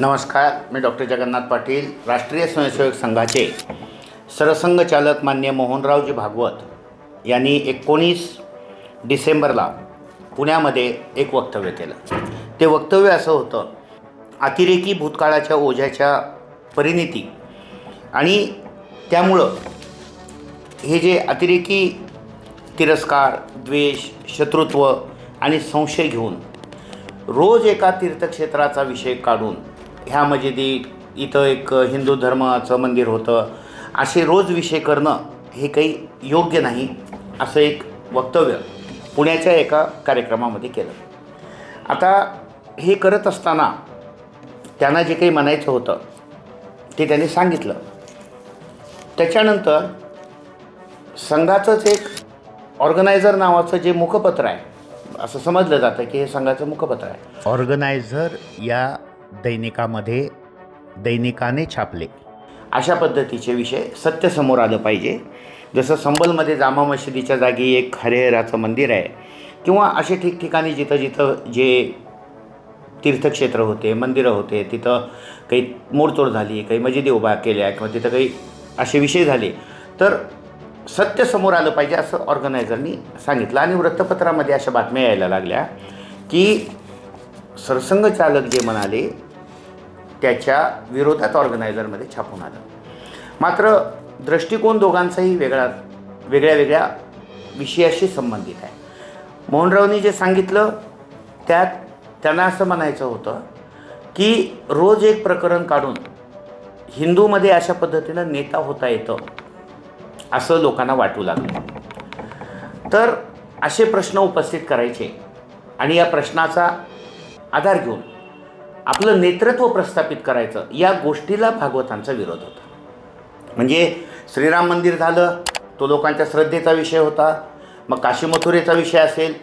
नमस्कार मी डॉक्टर जगन्नाथ पाटील राष्ट्रीय स्वयंसेवक संघाचे सरसंघचालक मान्य मोहनरावजी भागवत यांनी एकोणीस डिसेंबरला पुण्यामध्ये एक वक्तव्य केलं. ते वक्तव्य असं होतं अतिरेकी भूतकाळाच्या ओझ्याच्या परिणिती आणि त्यामुळं हे जे अतिरेकी तिरस्कार द्वेष शत्रुत्व आणि संशय घेऊन रोज एका तीर्थक्षेत्राचा विषय काढून ह्या मजिदी इथं एक हिंदू धर्माचं मंदिर होतं. असे रोज विषय करणं हे काही योग्य नाही असं एक वक्तव्य पुण्याच्या एका कार्यक्रमामध्ये केलं. आता हे करत असताना त्यांना जे काही म्हणायचं होतं ते त्यांनी सांगितलं. त्याच्यानंतर संघाचंच एक ऑर्गनायझर नावाचं जे मुखपत्र आहे असं समजलं जातं की हे संघाचं मुखपत्र आहे. ऑर्गनायझर या दैनिकामध्ये दैनिकाने छापले. अशा पद्धतीचे विषय सत्य समोर आलं पाहिजे. जसं संबलमध्ये जामा मशिदीच्या जागी एक हरेहराचं मंदिर आहे किंवा असे ठिकठिकाणी जिथं जिथं जे तीर्थक्षेत्र होते मंदिरं होते तिथं काही मोडतोड झाली काही मजिदी उभा केल्या किंवा तिथं काही असे विषय झाले तर सत्य समोर आलं पाहिजे असं ऑर्गनायझरनी सांगितलं. आणि वृत्तपत्रामध्ये अशा बातम्या यायला लागल्या की सरसंघचालक जे म्हणाले त्याच्या विरोधात ऑर्गनायझरमध्ये छापून आलं. मात्र दृष्टिकोन दोघांचाही वेगळा वेगळ्या वेगळ्या विषयाशी संबंधित आहे. मोहनरावनी जे सांगितलं त्यात त्यांना असं म्हणायचं होतं की रोज एक प्रकरण काढून हिंदूमध्ये अशा पद्धतीनं नेता होता येतं असं लोकांना वाटू लागलं. तर असे प्रश्न उपस्थित करायचे आणि या प्रश्नाचा आधार घेऊन आपलं नेतृत्व प्रस्थापित करायचं या गोष्टीला भागवतांचा विरोध होता. म्हणजे श्रीराम मंदिर झालं तो लोकांच्या श्रद्धेचा विषय होता. मग काशी मथुरेचा विषय असेल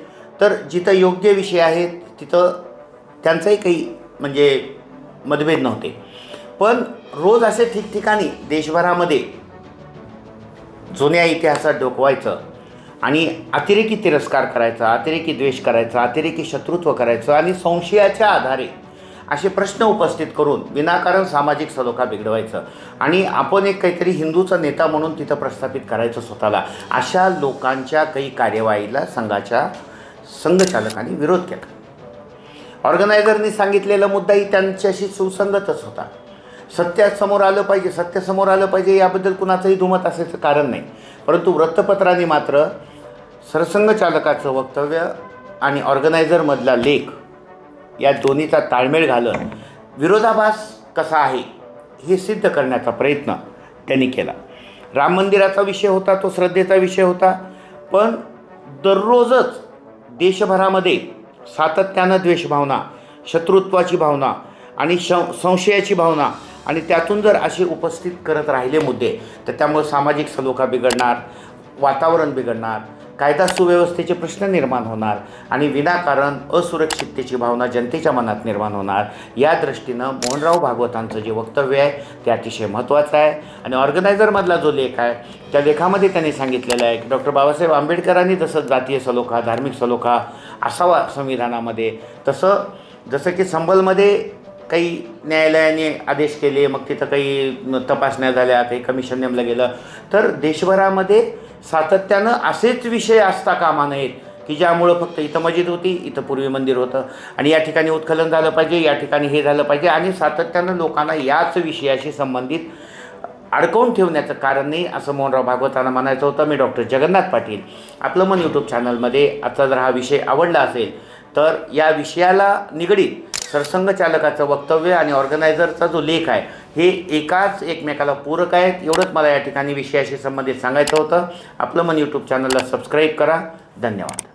तर जिथं योग्य विषय आहेत तिथं त्यांचाही काही म्हणजे मतभेद नव्हते. पण रोज असे ठिकठिकाणी देशभरामध्ये जुन्या इतिहासात डोकवायचं आणि अतिरेकी तिरस्कार करायचा अतिरेकी द्वेष करायचा अतिरेकी शत्रुत्व करायचं आणि संशयाच्या आधारे असे प्रश्न उपस्थित करून विनाकारण सामाजिक सलोखा बिघडवायचं. आणि आपण एक काहीतरी हिंदूचा नेता म्हणून तिथं प्रस्थापित करायचं स्वतःला अशा लोकांच्या काही कार्यवाहीला संघाच्या संघचालकांनी विरोध केला. ऑर्गनायझरनी सांगितलेला मुद्दाही त्यांच्याशी सुसंगतच होता. सत्यासमोर आलं पाहिजे सत्यासमोर आलं पाहिजे याबद्दल कुणाचंही दुमत असायचं कारण नाही. परंतु वृत्तपत्राने मात्र सरसंघचालकाचं वक्तव्य आणि ऑर्गनायझरमधला लेख या दोन्हीचा ताळमेळ घालून विरोधाभास कसा आहे हे सिद्ध करण्याचा प्रयत्न त्यांनी केला. राम मंदिराचा विषय होता तो श्रद्धेचा विषय होता पण दररोजच देशभरामध्ये सातत्यानं द्वेषभावना शत्रुत्वाची भावना आणि श संशयाची भावना आणि त्यातून जर असे उपस्थित करत राहिले मुद्दे तर त्यामुळे सामाजिक सलोखा बिघडणार वातावरण बिघडणार कायदा सुव्यवस्थेचे प्रश्न निर्माण होणार आणि विनाकारण असुरक्षिततेची भावना जनतेच्या मनात निर्माण होणार. या दृष्टीनं मोहनराव भागवतांचं जे वक्तव्य आहे ते अतिशय महत्त्वाचं आहे. आणि ऑर्गनायझरमधला जो लेख आहे त्या लेखामध्ये त्यांनी सांगितलेलं आहे की डॉक्टर बाबासाहेब आंबेडकरांनी जसं जातीय सलोखा धार्मिक सलोखा असावा संविधानामध्ये तसं जसं की संबलमध्ये काही न्यायालयाने आदेश केले मग तिथं काही तपासण्या झाल्या काही कमिशन नेमलं गेलं. तर देशभरामध्ये सातत्यानं असेच विषय असता कामा नयेत की ज्यामुळं फक्त इथं मस्जिद होती इथं पूर्वी मंदिर होतं. आणि या ठिकाणी उत्खलन झालं पाहिजे या ठिकाणी हे झालं पाहिजे. आणि सातत्यानं लोकांना याच विषयाशी संबंधित अडकवून ठेवण्याचं कारण नाही असं मोहनराव भागवतांना म्हणायचं होतं. मी डॉक्टर जगन्नाथ पाटील आपलं मन यूट्यूब चॅनलमध्ये आजचा जर हा विषय आवडला असेल तर या विषयाला निगडीत सरसंघ चालकाचं वक्तव्य आणि ऑर्गनायझरचा जो लेख आहे हे एकाच एकमेकाला पूरक आहेत. एवढंच मला या ठिकाणी विषयाशी संबंधित सांगायचं होतं. आपलं मन यूट्यूब चॅनलला सबस्क्राईब करा. धन्यवाद.